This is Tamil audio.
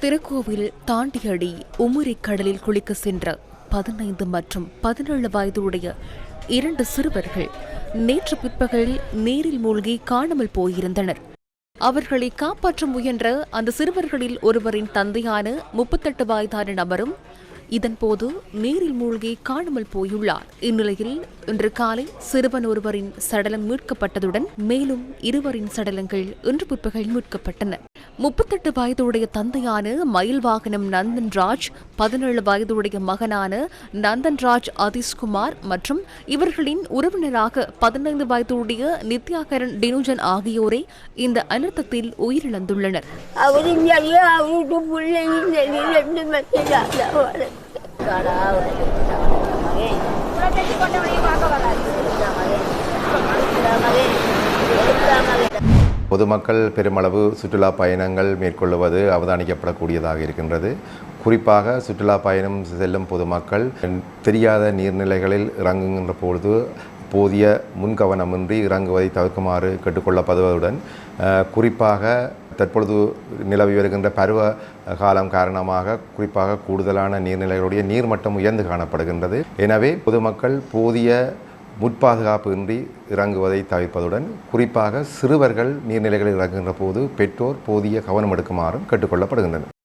திருக்கோவில் தாண்டியடி உமிரி கடலில் குளிக்க சென்ற பதினைந்து மற்றும் பதினேழு வயதுடைய இரண்டு சிறுவர்கள் நேற்று பிற்பகல் நீரில் மூழ்கி காணாமல் போயிருந்தனர். அவர்களை காப்பாற்ற முயன்ற அந்த சிறுவர்களில் ஒருவரின் தந்தையான முப்பத்தெட்டு வயதான நபரும் இதன்போது நீரில் மூழ்கி காணாமல் போயுள்ளார். இந்நிலையில் இன்று காலை சிறுவன் ஒருவரின் சடலம் மீட்கப்பட்டதுடன் மேலும் இருவரின் சடலங்கள் இன்று பிற்பகல் மீட்கப்பட்டன. முப்பத்தெட்டு வயதுடைய தந்தையான மயில் வாகனம் நந்தன் ராஜ் பதினேழு வயதுடைய மகனான நந்தன் ராஜ் மற்றும் இவர்களின் உறவினராக பதினைந்து வயதுடைய நித்யாகரன் டினுஜன் ஆகியோரே இந்த அனர்த்தத்தில் உயிரிழந்துள்ளனர். அவரின் பொதுமக்கள் பெருமளவு சுற்றுலா பயணங்கள் மேற்கொள்வது அவதானிக்கப்படக்கூடியதாக இருக்கின்றது. குறிப்பாக சுற்றுலா பயணம் செல்லும் பொதுமக்கள் தெரியாத நீர்நிலைகளில் இறங்குகின்ற பொழுது போதிய முன்கவனமின்றி இறங்குவதை தவிர்க்குமாறு கேட்டுக்கொள்ளப்படுவதுடன் குறிப்பாக தற்பொழுது நிலவி வருகின்ற பருவ காலம் காரணமாக குறிப்பாக கூடுதலான நீர்நிலைகளுடைய நீர்மட்டம் உயர்ந்து காணப்படுகின்றது. எனவே பொதுமக்கள் போதிய முற்பாதுகாப்பின்றி இறங்குவதை தவிர்ப்பதுடன் குறிப்பாக சிறுவர்கள் நீர்நிலைகளில் இறங்குகின்ற போது பெற்றோர் போதிய கவனம் எடுக்குமாறும் கேட்டுக்கொள்ளப்படுகின்றனர்